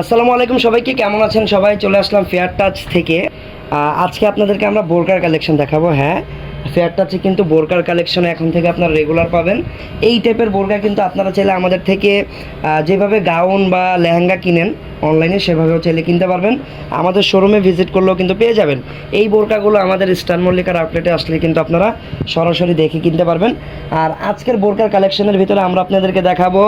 আসসালামু আলাইকুম সবাইকে, কেমন আছেন সবাই? চলে আসলাম ফেয়ার টাচ থেকে। আজকে আপনাদেরকে আমরা বোরকার কালেকশন দেখাবো হ্যাঁ? ফেয়ার টাচে কিন্তু বোরকার কালেকশন এখন থেকে আপনারা রেগুলার পাবেন। এই টাইপের বোরকা কিন্তু আপনারা চাইলে আমাদের থেকে যেভাবে গাউন বা লেহেঙ্গা কিনেন অনলাইনে সেভাবেও চাইলে কিনতে পারবেন। আমাদের শোরুমে ভিজিট করলেও কিন্তু পেয়ে যাবেন। এই বোরকাগুলো আমাদের স্টার মল্লিকার আউটলেটে আসলে কিন্তু আপনারা সরাসরি দেখে কিনতে পারবেন। আর আজকের বোরকার কালেকশনের ভিতরে আমরা আপনাদেরকে দেখাবো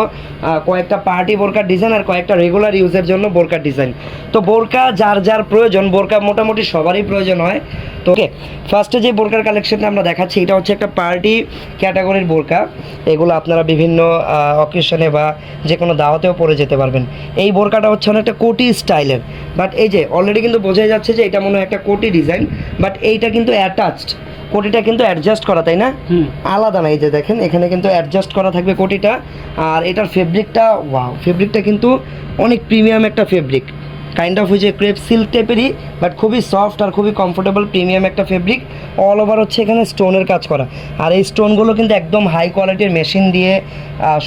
কয়েকটা পার্টি বোরকার ডিজাইন আর কয়েকটা রেগুলার ইউজের জন্য বোরকার ডিজাইন তো বোরকা যার যার প্রয়োজন, বোরকা মোটামুটি সবারই প্রয়োজন হয়। তো ওকে ফার্স্টে যে বোরকার কালেকশনটা আমরা দেখাচ্ছি, এটা হচ্ছে একটা পার্টি ক্যাটাগরির বোরকা। এগুলো আপনারা বিভিন্ন অকেশনে বা যে কোনো দাওয়াতেও পরে যেতে পারবেন। এই বোরকাটা হচ্ছে অনেকটা কোটি স্টাইলের। বাট এই যে অলরেডি কিন্তু বোঝাই যাচ্ছে যে এটা মনে হয় একটা কোটি ডিজাইন বাট এইটা কিন্তু অ্যাটাচড কোটিটা কিন্তু অ্যাডজাস্ট করা তাই না? আলাদা না এই যে দেখেন এখানে কিন্তু অ্যাডজাস্ট করা থাকবে কোটিটা। আর এটার ফেব্রিকটা ওয়াও ফেব্রিকটা কিন্তু অনেক প্রিমিয়াম একটা ফেব্রিক কাইন্ড অফ হচ্ছে ক্রেপ সিল্ক টাইপেরই বাট খুবই সফট আর খুবই কমফোর্টেবল প্রিমিয়াম একটা ফেব্রিক অল ওভার হচ্ছে এখানে স্টোনের কাজ করা। আর এই স্টোনগুলো কিন্তু একদম হাই কোয়ালিটির মেশিন দিয়ে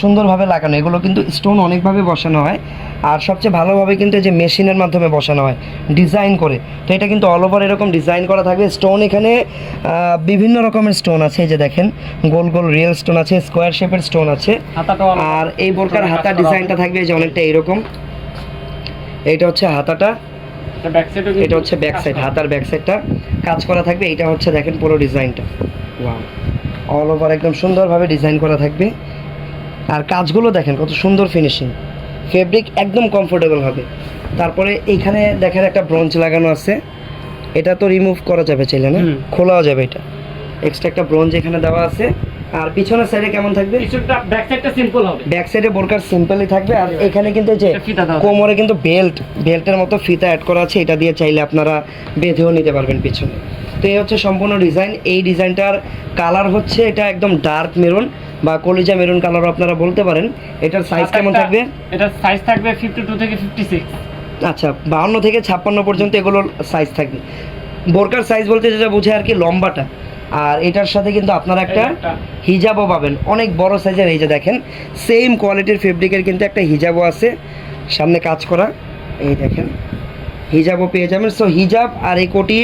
সুন্দরভাবে লাগানো। এগুলো কিন্তু স্টোন অনেকভাবে বসানো হয়। আর সবচেয়ে ভালোভাবে কিন্তু যে মেশিনের মাধ্যমে বসানো হয় ডিজাইন করে। তো এটা কিন্তু অল ওভার এরকম ডিজাইন করা থাকবে। স্টোন এখানে বিভিন্ন রকমের স্টোন আছে। এই যে দেখেন গোল গোল রিয়েল স্টোন আছে স্কোয়ার শেপের স্টোন আছে। আর এই বোরকার হাতা ডিজাইনটা থাকবে এই যে অনেকটা এইরকম এইটা হচ্ছে হাতাটা এটা এটা হচ্ছে ব্যাক সাইড হাতার ব্যাক সাইডটা কাজ করা থাকবে এইটা হচ্ছে দেখেন পুরো ডিজাইনটা। ওয়াও অল ওভার একদম সুন্দরভাবে ডিজাইন করা থাকবে। আর কাজগুলো দেখেন কত সুন্দর ফিনিশিং ফেব্রিক একদম কমফোর্টেবল হবে। তারপরে এইখানে দেখেন একটা ব্রঞ্চ লাগানো আছে। এটা তো রিমুভ করা যাবে চাইলে না? খোলাও যাবে এটা। এক্সট্রা একটা ব্রঞ্জ এখানে দেওয়া আছে। আর পিছনের সাইডে কেমন থাকবে? কিছুটা ব্যাক সাইডটা সিম্পল হবে। ব্যাক সাইডে বোরকার সিম্পলই থাকবে। আর এখানে কিন্তু যে কোমরে কিন্তু বেল্ট বেল্টের মতো ফিতা অ্যাড করা আছে। এটা দিয়ে চাইলে আপনারা বেঁধেও নিতে পারবেন পিছনে। তো এই হচ্ছে সম্পূর্ণ ডিজাইন এই ডিজাইনটার কালার হচ্ছে এটা একদম ডার্ক মেরুন বা কলিজা মেরুন কালারও আপনারা বলতে পারেন। এটার সাইজ কেমন থাকবে? এটা সাইজ থাকবে 52 থেকে 56 আচ্ছা বাউন্ন থেকে ছাপ্পান্ন পর্যন্ত এগুলোর সাইজ থাকবে। বোরকার সাইজ বলতে যেটা বোঝায় আর কি লম্বাটা। আর এটার সাথে কিন্তু আপনারা একটা হিজাবও পাবেন। অনেক বড় সাইজের এই যে দেখেন সেম কোয়ালিটির ফেব্রিকের কিন্তু একটা হিজাবও আছে। সামনে কাজ করা এই দেখেন হিজাবও পেয়ে যাবেন। সো হিজাব আর এই কোটি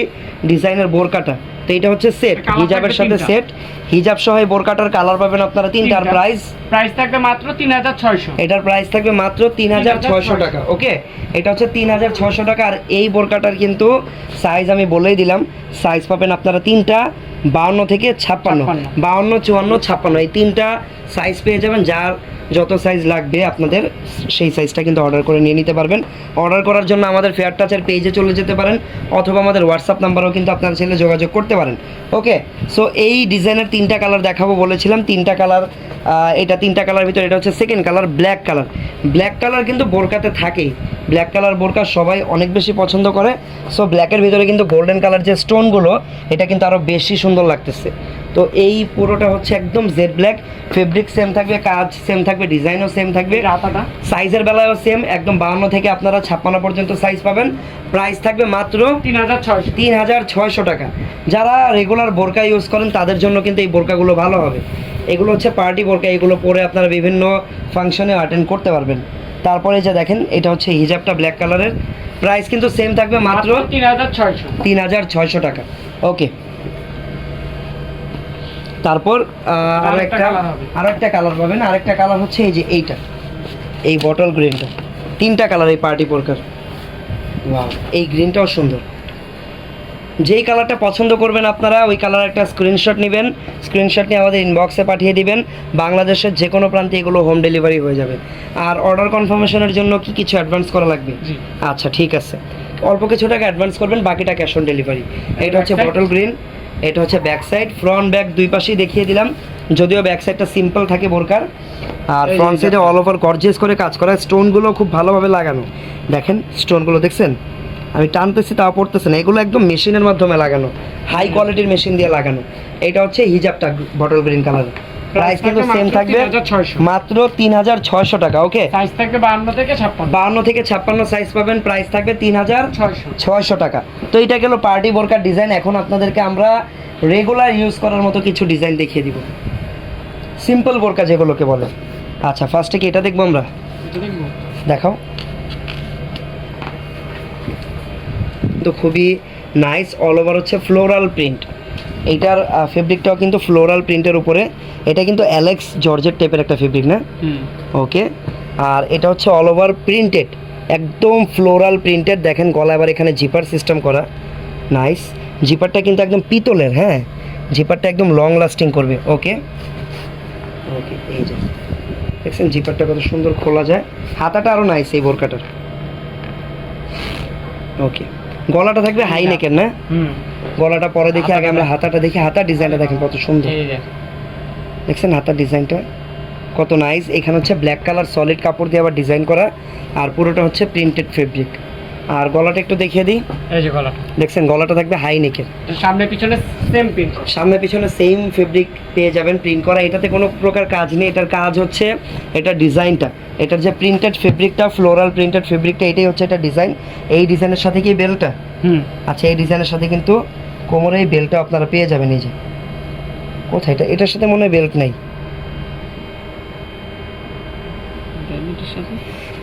ডিজাইনের বোরকাটা তো এটা হচ্ছে সেট হিজাবের সাথে সেট হিজাব সহ এই বোরকাটার কালার পাবেন আপনারা তিনটার তিনটা। প্রাইস প্রাইস থাকবে মাত্র 3600 এটার প্রাইস থাকবে মাত্র তিন হাজার ছয়শো টাকা। ওকে এটা হচ্ছে তিন হাজার ছয়শো টাকা। আর এই বোরকাটার কিন্তু সাইজ আমি বলেই দিলাম। সাইজ পাবেন আপনারা তিনটা। বাউন্ন থেকে ছাপ্পান্ন। বাউন্ন চুয়ান্ন ছাপ্পান্ন। এই তিনটা সাইজ পেয়ে যাবেন যার যত সাইজ লাগবে আপনাদের সেই সাইজটা কিন্তু অর্ডার করে নিয়ে নিতে পারবেন। অর্ডার করার জন্য আমাদের ফেয়ার টাচের পেজে চলে যেতে পারেন অথবা আমাদের হোয়াটসঅ্যাপ নাম্বারও কিন্তু আপনার ছেলে যোগাযোগ করতে পারেন। ওকে সো এই ডিজাইনের তিনটা কালার দেখাবো বলেছিলাম। তিনটা কালার এটা তিনটা কালার ভিতরে এটা হচ্ছে second colour black colour black colour কিন্তু বোরকাতে থাকেই। ব্ল্যাক কালার বোরকা সবাই অনেক বেশি পছন্দ করে। সো ব্ল্যাকের ভিতরে কিন্তু গোল্ডেন কালার যে স্টোনগুলো এটা কিন্তু আরও বেশি সুন্দর লাগতেছে। তো এই পুরোটা হচ্ছে একদম জেড ব্ল্যাক ফেব্রিক সেম থাকবে কাজ সেম থাকবে ডিজাইনও সেম থাকবে। হাতাটা সাইজের বেলায়ও সেম একদম বাউন্ন থেকে আপনারা ছাপ্পান্ন পর্যন্ত সাইজ পাবেন। প্রাইস থাকবে মাত্র 3600 তিন হাজার ছয়শো টাকা। যারা রেগুলার বোরকা ইউজ করেন তাদের জন্য কিন্তু এই বোরকাগুলো ভালো হবে। এগুলো হচ্ছে পার্টি বোরকা এগুলো পরে আপনারা বিভিন্ন ফাংশনে অ্যাটেন্ড করতে পারবেন। তারপরে যে দেখেন এটা হচ্ছে হিজাবটা ব্ল্যাক কালারের প্রাইস কিন্তু সেম থাকবে মাত্র মাত্র 3600 তিন হাজার ছয়শো টাকা। ওকে তারপর আরেকটা একটা। আরও একটা কালার পাবেন। আরেকটা কালার হচ্ছে এই যে এইটা। এই বটল গ্রিনটা তিনটা কালার এই পার্টি পোরকার এই গ্রিনটাও সুন্দর। যেই কালারটা পছন্দ করবেন আপনারা ওই কালার একটা স্ক্রিনশট নেবেন। স্ক্রিনশট নিয়ে আমাদের ইনবক্সে পাঠিয়ে দিবেন। বাংলাদেশের যে কোনো প্রান্তে এগুলো হোম ডেলিভারি হয়ে যাবে। আর অর্ডার কনফার্মেশনের জন্য কি কিছু অ্যাডভান্স করা লাগবে? আচ্ছা ঠিক আছে। অল্প কিছু টাকা অ্যাডভান্স করবেন বাকিটা ক্যাশ অন ডেলিভারি এটা হচ্ছে বটল গ্রিন এটা হচ্ছে ব্যাক সাইড ফ্রন্ট ব্যাক দুই পাশেই দেখিয়ে দিলাম। যদিও ব্যাক সাইডটা সিম্পল থাকে বোরকার। আর ফ্রন্ট সাইডে অল ওভার গর্জিয়াস করে কাজ করা স্টোনগুলো খুব ভালোভাবে লাগানো। দেখেন স্টোনগুলো দেখছেন? আমি টানতেছি তাও পড়তেছে না। এগুলো একদম মেশিনের মাধ্যমে লাগানো। হাই কোয়ালিটির মেশিন দিয়ে লাগানো। এটা হচ্ছে হিজাবটা বটল গ্রিন কালার প্রাইস কিন্তু সেম থাকবে 3600 মাত্র তিন হাজার ছয়শো টাকা ওকে সাইজ থাকবে 52 থেকে 56 বাহান্ন থেকে ছাপ্পান্ন সাইজ পাবেন প্রাইস থাকবে তিন হাজার 600 ছয়শো টাকা। তো এটা গেল পার্টি বোরকার ডিজাইন এখন আপনাদেরকে আমরা রেগুলার ইউজ করার মতো কিছু ডিজাইন দেখিয়ে দিব। সিম্পল বোরকা যেগুলোকে বলে। আচ্ছা ফার্স্টে কি এটা দেখব আমরা? দেখাও। কিন্তু খুবই নাইস অল ওভার হচ্ছে ফ্লোরাল প্রিন্ট এইটার ফেব্রিকটাও কিন্তু ফ্লোরাল প্রিন্টের উপরে। এটা কিন্তু অ্যালেক্স জর্জের টাইপের একটা ফেব্রিক না? ওকে আর এটা হচ্ছে অল ওভার প্রিন্টেড একদম ফ্লোরাল প্রিন্টেড দেখেন গলা আবার এখানে জিপার সিস্টেম করা। নাইস জিপারটা কিন্তু একদম পিতলের হ্যাঁ? জিপারটা একদম লং লাস্টিং করবে ওকে ওকে এই যে। দেখছেন জিপারটা কত সুন্দর খোলা যায়। হাতাটা আরও নাইস এই বোরকাটার। ওকে গলাটা থাকবে হাই নেকের না? হুম। গলাটা পরে দেখি আগে আমরা হাতাটা দেখি। হাতার ডিজাইনটা দেখেন কত সুন্দর। দেখছেন হাতার ডিজাইনটা? কত নাইস এখানে হচ্ছে ব্ল্যাক কালার সলিড কাপড় দিয়ে আবার ডিজাইন করা। আর পুরোটা হচ্ছে প্রিন্টেড ফেব্রিক আর গলাটা একটু দেখিয়ে দিই। এই যে গলাটা। দেখছেন গলাটা থাকবে হাই নেকের সামনে পিছনে সেম পিন সামনে পিছনে সেম ফেব্রিক পেয়ে যাবেন প্রিন্ট করা। এটাতে কোনো প্রকার কাজ নেই। এটার কাজ হচ্ছে এটা ডিজাইনটা। এটার যে প্রিন্টেড ফেব্রিকটা ফ্লোরাল প্রিন্টেড ফেব্রিকটা এটাই হচ্ছে এটা ডিজাইন এই ডিজাইনের সাথে কি বেলটা হুম। আচ্ছা এই ডিজাইনের সাথে কিন্তু কোমরে এই বেল্টটা আপনারা পেয়ে যাবেন এই যে। কোথায় এটা? এটার সাথে মনে হয় বেল্ট নেই।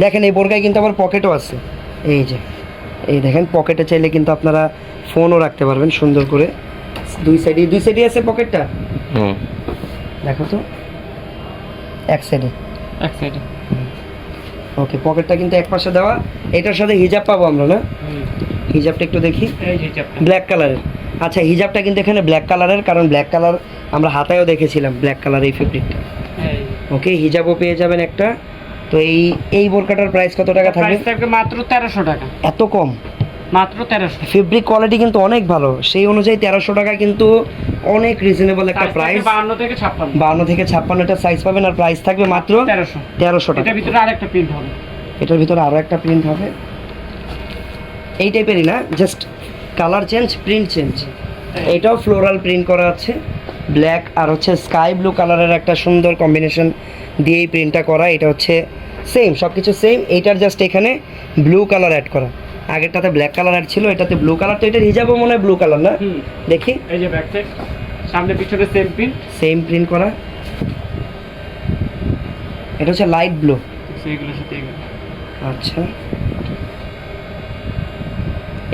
দেখেন এই বোরকায় কিন্তু আবার পকেটও আছে। এই যে এই দেখেন পকেটে চাইলে কিন্তু আপনারা ফোনও রাখতে পারবেন সুন্দর করে। দুই সাইডে দুই সাইডে আছে পকেটটা হুম। দেখো তো এক সাইডে এক সাইডে ওকে পকেটটা কিন্তু এক পাশে দেওয়া। এটার সাথে হিজাব পাবো আমরা না? হিজাবটা একটু দেখি। এই যে ব্ল্যাক কালারের আচ্ছা হিজাবটা কিন্তু এখানে ব্ল্যাক কালারের কারণ ব্ল্যাক কালার আমরা হাতায়ও দেখেছিলাম ব্ল্যাক কালার এই ফেব্রিকটা ওকে হিজাবও পেয়ে যাবেন একটা। তো এই এই বোরকাটার প্রাইস কত টাকা থাকবে? মাত্র তেরোশো টাকা। এত কম? মাত্র তেরোশো। ফেব্রিক কোয়ালিটি কিন্তু অনেক ভালো। সেই অনুযায়ী তেরোশো টাকা কিন্তু অনেক রিজনেবল একটা প্রাইস বাহান্ন থেকে ছাপ্পান্ন। বান্ন থেকে ছাপ্পান্নটা সাইজ পাবেন আর প্রাইস থাকবে মাত্র তেরোশো। তেরোশো টাকা। ভিতরে আরেকটা প্রিন্ট হবে। এটার ভিতরে আরও একটা প্রিন্ট হবে। এই টাইপেরই না? Just colour change print change এটাও ফ্লোরাল প্রিন্ট করা আছে। ব্ল্যাক আর হচ্ছে স্কাই ব্লু কালারের একটা সুন্দর কম্বিনেশন দিয়ে এই প্রিন্টটা করা। এটা হচ্ছে সেম সব কিছু সেম এইটার জাস্ট এখানে ব্লু কালার অ্যাড করা। আগেরটাতে ব্ল্যাক কালার অ্যাড ছিল এটাতে ব্লু কালার তো এটার হিজাবও মনে হয় ব্লু কালার না? দেখি। এই যে ব্যাক সাইড সামনে পিছনে সেম প্রিন্ট সেম প্রিন্ট করা। এটা হচ্ছে লাইট ব্লু সেইগুলোর সাথে আচ্ছা।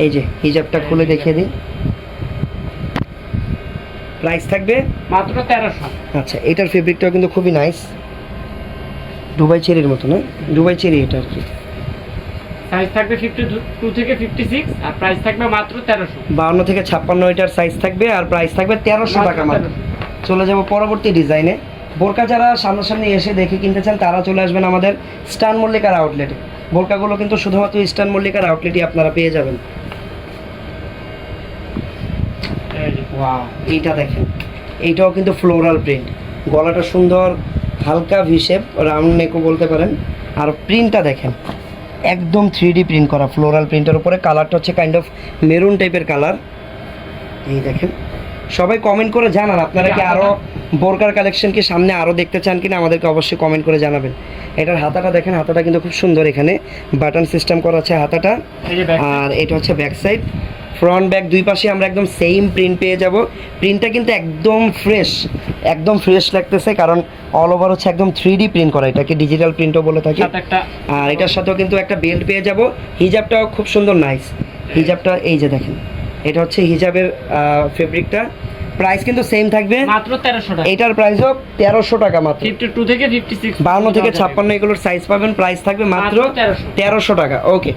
এই যে হিজাবটা খুলে দেখিয়ে দিই। প্রাইস থাকবে মাত্র তেরোশো। আচ্ছা এটার ফেব্রিকটাও কিন্তু খুবই নাইস দুবাই চেরির মতো না? দুবাই চেরি এটা আর কি। সাইজ থাকবে ফিফটি টু থেকে ফিফটি সিক্স আর প্রাইস থাকবে মাত্র তেরোশো। বাউন্ন থেকে ছাপ্পান্ন এটার সাইজ থাকবে আর প্রাইস থাকবে তেরোশো টাকা মাত্র। চলে যাব পরবর্তী ডিজাইনে বোরকা যারা সামনাসামনি এসে দেখে কিনতে চান তারা চলে আসবেন আমাদের স্টান মল্লিকার আউটলেটে বোরকাগুলো কিন্তু শুধুমাত্র স্টান মল্লিকার আউটলেটই আপনারা পেয়ে যাবেন এই যে ওয়াও এইটা দেখেন। এইটাও কিন্তু ফ্লোরাল প্রিন্ট গলাটা সুন্দর হালকা ভিশেপ রাউন্ড নেকও বলতে পারেন। আর প্রিন্টটা দেখেন একদম থ্রি ডি প্রিন্ট করা ফ্লোরাল প্রিন্টের উপরে। কালারটা হচ্ছে কাইন্ড অফ মেরুন টাইপের কালার এই দেখেন সবাই কমেন্ট করে জানান আপনারা কি আরও বোরকার কালেকশন কি সামনে আরও দেখতে চান কিনা আমাদেরকে অবশ্যই কমেন্ট করে জানাবেন। এটার হাতাটা দেখেন হাতাটা কিন্তু খুব সুন্দর এখানে। বাটন সিস্টেম করা আছে হাতাটা। আর এটা হচ্ছে ব্যাক সাইড ফ্রন্ট ব্যাক দুই পাশে আমরা একদম সেম প্রিন্ট পেয়ে যাব। প্রিন্টটা কিন্তু একদম ফ্রেশ একদম ফ্রেশ লাগতেছে কারণ অল ওভার হচ্ছে একদম থ্রি ডি প্রিন্ট করা এটাকে ডিজিটাল প্রিন্টও বলে থাকি। আর এটার সাথেও কিন্তু একটা বেল্ট পেয়ে যাব। হিজাবটাও খুব সুন্দর নাইস হিজাবটা এই যে দেখেন এটা হচ্ছে হিজাবের ফেব্রিকটা প্রাইস কিন্তু সেম থাকবে। মাত্র তেরোশো টাকা। এটার প্রাইসও তেরোশো টাকা মাত্র। ফিফটি টু থেকে ফিফটি সিক্স বাউন্ন থেকে ছাপ্পান্ন এগুলোর সাইজ পাবেন প্রাইস থাকবে মাত্র মাত্র 1300 তেরোশো টাকা। ওকে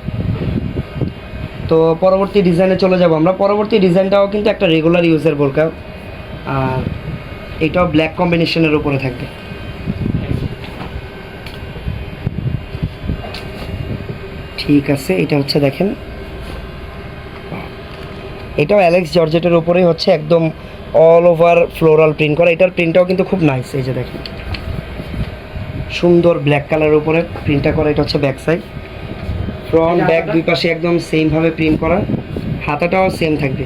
তো পরবর্তী ডিজাইনে চলে যাব আমরা। পরবর্তী ডিজাইনটাও কিন্তু একটা রেগুলার ইউজের বোরকা। আর এটাও ব্ল্যাক কম্বিনেশনের উপরে থাকবে। ঠিক আছে, এটা হচ্ছে দেখেন। এটাও অ্যালেক্স জর্জেটের উপরেই হচ্ছে, একদম অল ওভার ফ্লোরাল প্রিন্ট করা। এটার প্রিন্টটাও কিন্তু খুব নাইস এই যে দেখেন। সুন্দর ব্ল্যাক কালারের উপরে প্রিন্টটা করা, এটা হচ্ছে ব্যাক সাইড ফ্রন্ট ব্যাক দুই পাশে একদম সেম ভাবে প্রিন্ট করা। হাতাটাও সেম থাকবে।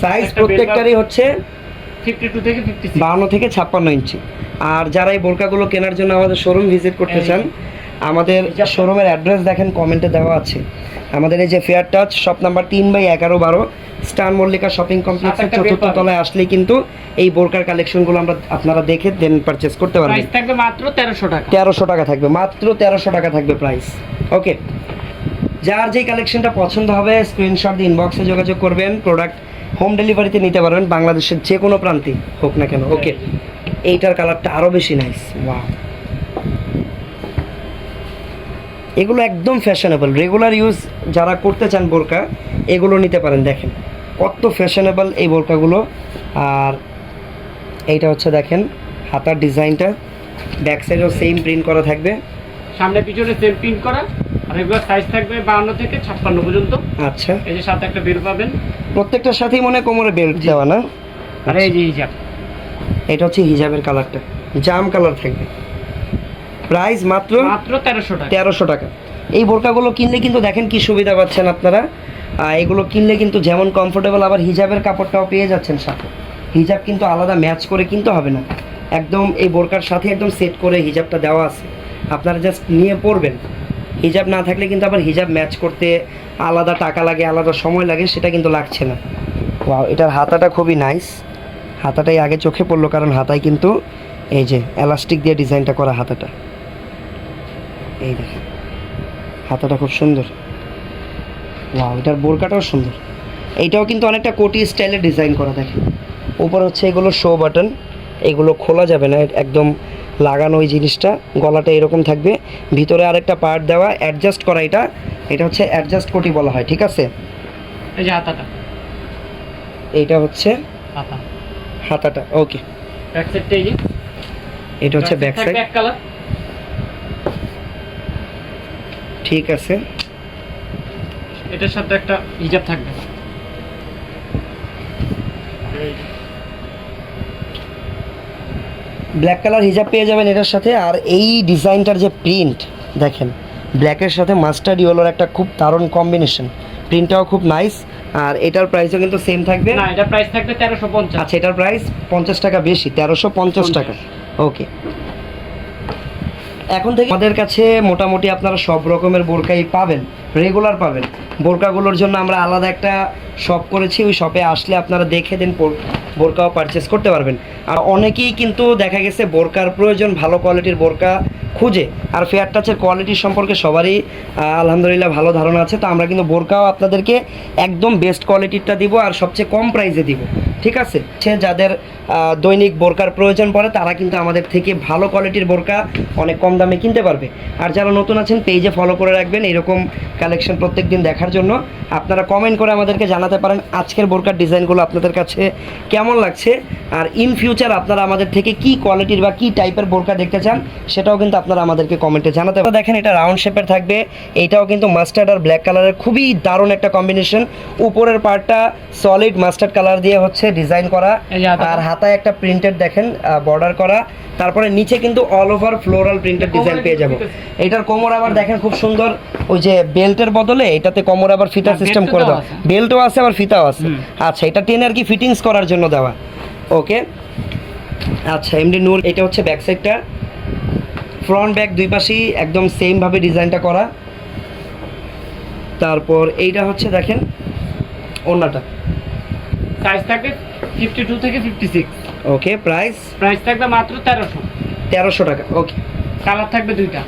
সাইজ প্রত্যেকটারই হচ্ছে টু থেকে ছাপ্পান্ন ইঞ্চি আর যারা এই বোরকাগুলো কেনার জন্য আমাদের শোরুম ভিজিট করতে চান আমাদের শোরুমের অ্যাড্রেস দেখেন কমেন্টে দেওয়া আছে। আমাদের এই যে ফেয়ার টাচ শপ নাম্বার তিন বাই এগারো বারো স্টার মল্লিকা শপিং কমপ্লেক্সের চতুর্থ তলায় আসলেই কিন্তু এই বোরকার কালেকশনগুলো আমরা আপনারা দেখে দেন পারচেস করতে পারবেন। প্রাইস থাকবে মাত্র তেরোশো টাকা। তেরোশো টাকা থাকবে মাত্র তেরোশো টাকা থাকবে প্রাইস ওকে যার যেই কালেকশনটা পছন্দ হবে স্ক্রিনশট দিয়ে ইনবক্সে যোগাযোগ করবেন প্রোডাক্ট হোম ডেলিভারিতে নিতে পারবেন বাংলাদেশের যে কোনো প্রান্তে হোক না কেন। ওকে এইটার কালারটা আরও বেশি নাইস ওয়াও এগুলো একদম ফ্যাশনেবল রেগুলার ইউজ যারা করতে চান বোরকা এগুলো নিতে পারেন দেখেন। কত ফ্যাশনেবল এই বোরকাগুলো। আর এইটা হচ্ছে দেখেন হাতার ডিজাইনটা। ব্যাক সাইডেও সেম প্রিন্ট করা থাকবে। সামনে পিছনে সেম প্রিন্ট করা। আর এগুলো সাইজ থাকবে বাউন্ন থেকে ছাপ্পান্ন পর্যন্ত। আচ্ছা। এই যে সাথে একটা বের পাবেন। প্রত্যেকটার সাথেই মনে কোমরে বেল্ট দেওয়া না? আর এই যে হিজাব এটা হচ্ছে হিজাবের কালারটা জাম কালার থাকবে। প্রাইস মাত্র মাত্র তেরোশো টাকা। তেরোশো টাকা। এই বোরকাগুলো কিনলে কিন্তু দেখেন কি সুবিধা পাচ্ছেন আপনারা। এগুলো কিনলে কিন্তু যেমন কমফোর্টেবল আবার হিজাবের কাপড়টাও পেয়ে যাচ্ছেন সাথে। হিজাব কিন্তু আলাদা ম্যাচ করে কিনতে হবে না। একদম এই বোরকার সাথে একদম সেট করে হিজাবটা দেওয়া আছে। আপনারা জাস্ট নিয়ে পরবেন। হিজাব না থাকলে কিন্তু আবার হিজাব ম্যাচ করতে আলাদা টাকা লাগে আলাদা সময় লাগে সেটা কিন্তু লাগছে না। ওয়াও এটার হাতাটা খুবই নাইস হাতাটাই আগে চোখে পড়ল কারণ হাতায় কিন্তু এই যে এলাস্টিক দিয়ে ডিজাইনটা করা হাতাটা। এই দেখেন হাতাটা খুব সুন্দর। ওয়াও এটার বোরকাটাও সুন্দর। এইটাও কিন্তু অনেকটা কোটি স্টাইলে ডিজাইন করা দেখেন। উপর হচ্ছে এগুলো শো বাটন এগুলো খোলা যাবে না একদম লাগানো ওই জিনিসটা গলাটা এরকম থাকবে। ভিতরে আরেকটা পার্ট দেওয়া অ্যাডজাস্ট করা এটা। এটা হচ্ছে অ্যাডজাস্ট কোটি বলা হয় ঠিক আছে? এই যে হাতাটা। এইটা হচ্ছে হাতা। হাতাটা ওকে ব্যাক সাইডটা এই যে। এটা হচ্ছে ব্যাক সাইড ব্যাক কালার ঠিক আছে। এটার সাথে একটা হিজাব থাকবে। ব্ল্যাক কালার হিজাব পেয়ে যাবেন এটার সাথে। আর এই ডিজাইনটার যে প্রিন্ট দেখেন ব্ল্যাকের সাথে মাস্টার্ড ইয়েলোর একটা খুব দারুণ কম্বিনেশন প্রিন্টটাও খুব নাইস আর এটার প্রাইসও কিন্তু সেম থাকবে। না এটা প্রাইস থাকবে তেরোশো পঞ্চাশ। আচ্ছা এটার প্রাইস পঞ্চাশ টাকা বেশি তেরোশো পঞ্চাশ টাকা। ওকে এখন থেকে আমাদের কাছে মোটামুটি আপনারা সব রকমের বোরকাই পাবেন। রেগুলার পাবেন। বোরকাগুলোর জন্য আমরা আলাদা একটা শপ করেছি, ওই শপে আসলে আপনারা দেখে দিন বোরকাও পারচেস করতে পারবেন। আর অনেকেই কিন্তু দেখা গেছে বোরকার প্রয়োজন, ভালো কোয়ালিটির বোরকা খুঁজে। আর ফেয়ার টাচের কোয়ালিটি সম্পর্কে সবারই আলহামদুলিল্লাহ ভালো ধারণা আছে। তো আমরা কিন্তু বোরকাও আপনাদেরকে একদম বেস্ট কোয়ালিটিরটা দিব আর সবচেয়ে কম প্রাইসে দিব। ঠিক আছে? সে যাদের দৈনিক বোরকার প্রয়োজন পড়ে, তারা কিন্তু আমাদের থেকে ভালো কোয়ালিটির বোরকা অনেক কম দামে কিনতে পারবে। আর যারা নতুন আছেন পেজে ফলো করে রাখবেন। এরকম কালেকশন প্রত্যেক দিন দেখার জন্য আপনারা কমেন্ট করে আমাদেরকে জানাতে পারেন আজকের বোরকার ডিজাইনগুলো আপনাদের কাছে কেমন লাগছে আর ইন ফিউচার আপনারা আমাদের থেকে কি কোয়ালিটির বা কি টাইপের বোরকা দেখতে চান সেটাও কিন্তু আপনারা আমাদেরকে কমেন্টে জানাতে পারেন। দেখেন এটা রাউন্ড শেপের থাকবে এইটাও কিন্তু মাস্টার্ড আর ব্ল্যাক কালারের খুবই দারুণ একটা কম্বিনেশন উপরের পার্টটা সলিড মাস্টার্ড কালার দিয়ে হচ্ছে ডিজাইন করা। আর হাতায় একটা প্রিন্টেড দেখেন বর্ডার করা। তারপরে নিচে কিন্তু all over floral printed design পেয়ে যাব। এটার কোমর আবার দেখেন খুব সুন্দর ওই যে বেল্টের বদলে এটাতে কোমর আবার ফিতা সিস্টেম করে দেওয়া বেল্টও আছে আবার ফিতাও আছে। আচ্ছা এটা টেনে আর কি ফিটিংস করার জন্য দেওয়া। ওকে? আচ্ছা এমডি নূর এটা হচ্ছে ব্যাক সাইডটা ফ্রন্ট ব্যাক দুই পাশেই একদম সেম ভাবে ডিজাইনটা করা। তারপর এইটা হচ্ছে দেখেন ওন্নাটা। সাইজ থাকবে ফিফটি টু থেকে fifty six okay price price থাকবে মাত্র তেরোশো। তেরোশো টাকা ওকে। কালার থাকবে দুইটা।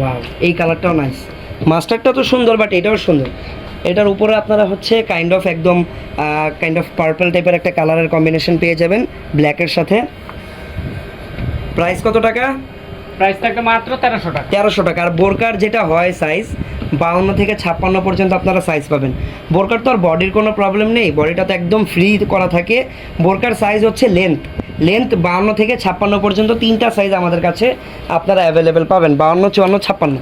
ওয়াও এই কালারটাও নাইস মাস্টারটা তো সুন্দর বাট এটাও সুন্দর। এটার উপরে আপনারা হচ্ছে কাইন্ড অফ একদম কাইন্ড অফ পার্পল টাইপের একটা কালারের কম্বিনেশন পেয়ে যাবেন ব্ল্যাকের সাথে। প্রাইস কত টাকা? প্রাইস থাকবে মাত্র তেরোশো টাকা। তেরোশো টাকা। আর বোরকার যেটা হয় সাইজ বাউন্ন থেকে ছাপ্পান্ন পর্যন্ত আপনারা সাইজ পাবেন। বোরকার তো আর বডির কোনো প্রবলেম নেই বডিটা তো একদম ফ্রি করা থাকে। বোরকার সাইজ হচ্ছে লেন্থ লেন্থ বাউন্ন থেকে ছাপ্পান্ন পর্যন্ত তিনটা সাইজ আমাদের কাছে আপনারা অ্যাভেলেবেল পাবেন। বাউন্ন চুয়ান্ন ছাপ্পান্ন।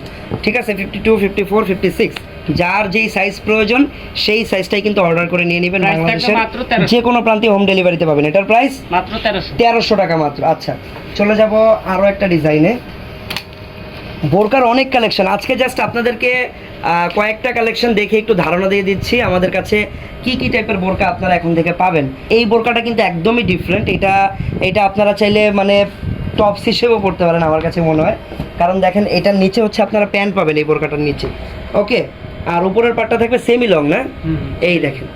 ঠিক আছে? Fifty two fifty four fifty six যার যেই সাইজ প্রয়োজন সেই সাইজটাই কিন্তু অর্ডার করে নিয়ে নেবেন বাংলাদেশের যে কোনো প্রান্তে হোম ডেলিভারিতে পাবেন। এটার প্রাইস মাত্র তেরোশো। টাকা মাত্র। আচ্ছা চলে যাব আরও একটা ডিজাইনে বোরকার অনেক কালেকশন আজকে জাস্ট আপনাদেরকে কয়েকটা কালেকশন দেখে একটু ধারণা দিয়ে দিচ্ছি। আমাদের কাছে কি কি টাইপের বোরকা আপনারা এখন থেকে পাবেন? এই বোরকাটা কিন্তু একদমই ডিফারেন্ট এটা এটা আপনারা চাইলে মানে টপস হিসেবেও পড়তে পারেন আমার কাছে মনে হয়। কারণ দেখেন এটার নিচে হচ্ছে আপনারা প্যান্ট পাবেন এই বোরকাটার নিচে। ওকে আর উপরের পাটটা থাকবে সেমি লং না এই দেখেন।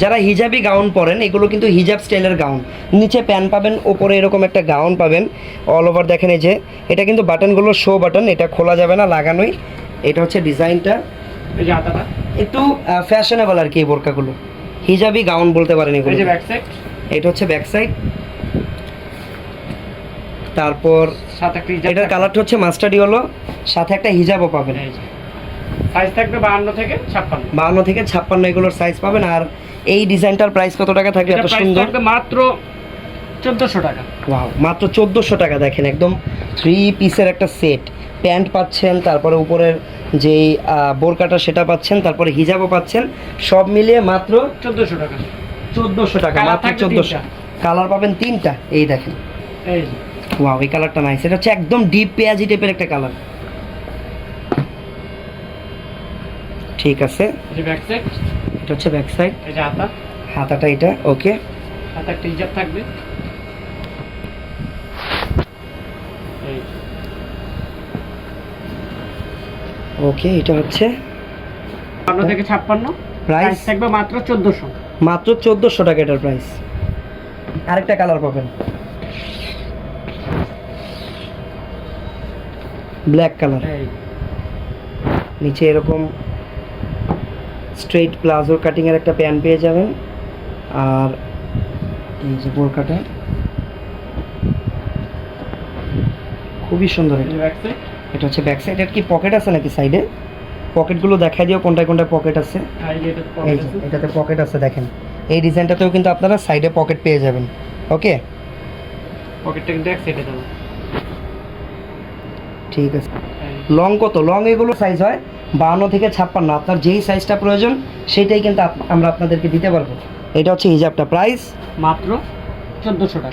যারা হিজাবি গাউন পরেন এগুলো কিন্তু হিজাব স্টাইলের গাউন নিচে প্যান্ট পাবেন ওপরে এরকম একটা গাউন পাবেন। অল ওভার দেখেন এই যে এটা কিন্তু বাটনগুলো শো বাটন এটা খোলা যাবে না লাগানোই। এটা হচ্ছে ডিজাইনটা। একটু ফ্যাশনেবল আর কি এই বোরকাগুলো। হিজাবি গাউন বলতে পারেন এগুলো। এটা হচ্ছে ব্যাক সাইড তারপর সাথে একটা এটার কালারটা হচ্ছে মাস্টার্ডি হলো সাথে একটা হিজাবও পাবেন। সাইজ থাকবে বাহান্ন থেকে ছাপ্পান্ন। বাহান্ন থেকে ছাপ্পান্ন এগুলোর সাইজ পাবেন। আর এই ডিজাইনটার প্রাইস কত টাকা থাকবে এত সুন্দর? থাকবে মাত্র চোদ্দোশো টাকা। ওয়াও মাত্র চোদ্দোশো টাকা দেখেন একদম থ্রি পিসের একটা সেট প্যান্ট পাচ্ছেন তারপরে উপরের যেই বোরকাটা সেটা পাচ্ছেন তারপরে হিজাবও পাচ্ছেন সব মিলিয়ে মাত্র চোদ্দোশো টাকা। চোদ্দোশো টাকা মাত্র চোদ্দোশো। কালার পাবেন তিনটা এই দেখেন। ওয়াও এই কালারটা নাইস এটা হচ্ছে একদম ডিপ পেঁয়াজি টাইপের একটা কালার ঠিক আছে। এই ব্যাক সাইড এটা হচ্ছে ব্যাক সাইড এই যে হাতা। হাতাটা এটা ওকে সাথে একটা হিজাব থাকবে। ওকে এটা হচ্ছে বাহান্ন থেকে ছাপ্পান্ন। প্রাইস থাকবে মাত্র চোদ্দোশো। মাত্র চোদ্দোশো টাকা এটার প্রাইস আরেকটা কালার পাবেন। ব্ল্যাক কালার নিচে এরকম স্ট্রেট প্লাজো কাটিংয়ের একটা প্যান্ট পেয়ে যাবেন। আর এই যে বোরকাটা খুবই সুন্দর এই এটা এটা হচ্ছে ব্যাক সাইড এর কি পকেট আছে নাকি সাইডে পকেটগুলো দেখাই দিও কোনটায় কোনটায় পকেট আছে। এটাতে পকেট আছে দেখেন। এই ডিজাইনটাতেও কিন্তু আপনারা সাইডে পকেট পেয়ে যাবেন। ওকে পকেটটা কিন্তু এক সাইডে দেবো। ঠিক আছে। লং কত? লং এগুলো সাইজ হয় বাউন্ন থেকে ছাপ্পান্ন। আপনার যেই সাইজটা প্রয়োজন সেটাই কিন্তু আমরা আপনাদেরকে দিতে পারব। এটা হচ্ছে হিজাবটা। প্রাইস মাত্র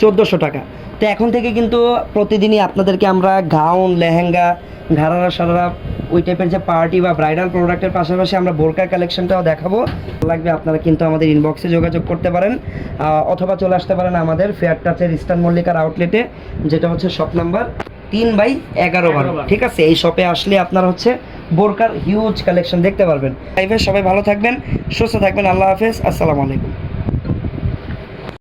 চোদ্দোশো টাকা। তো এখন থেকে কিন্তু প্রতিদিনই আপনাদেরকে আমরা গাউন লেহেঙ্গা ঘাড়ারা সারারা ওই টাইপের যে পার্টি বা ব্রাইডাল প্রোডাক্টের পাশাপাশি আমরা বোরকার কালেকশনটাও দেখাবো। লাগবে আপনারা কিন্তু আমাদের ইনবক্সে যোগাযোগ করতে পারেন অথবা চলে আসতে পারেন আমাদের ফেয়ার টাচের ইস্টার্ন মল্লিকার আউটলেটে যেটা হচ্ছে শপ নাম্বার তিন বাই এগারো বার। ঠিক আছে? এই শপে আসলে আপনার হচ্ছে বোরকার হিউজ কালেকশন দেখতে পারবেন। লাইভে সবাই ভালো থাকবেন সুস্থ থাকবেন আল্লাহ হাফেজ আসসালামু আলাইকুম।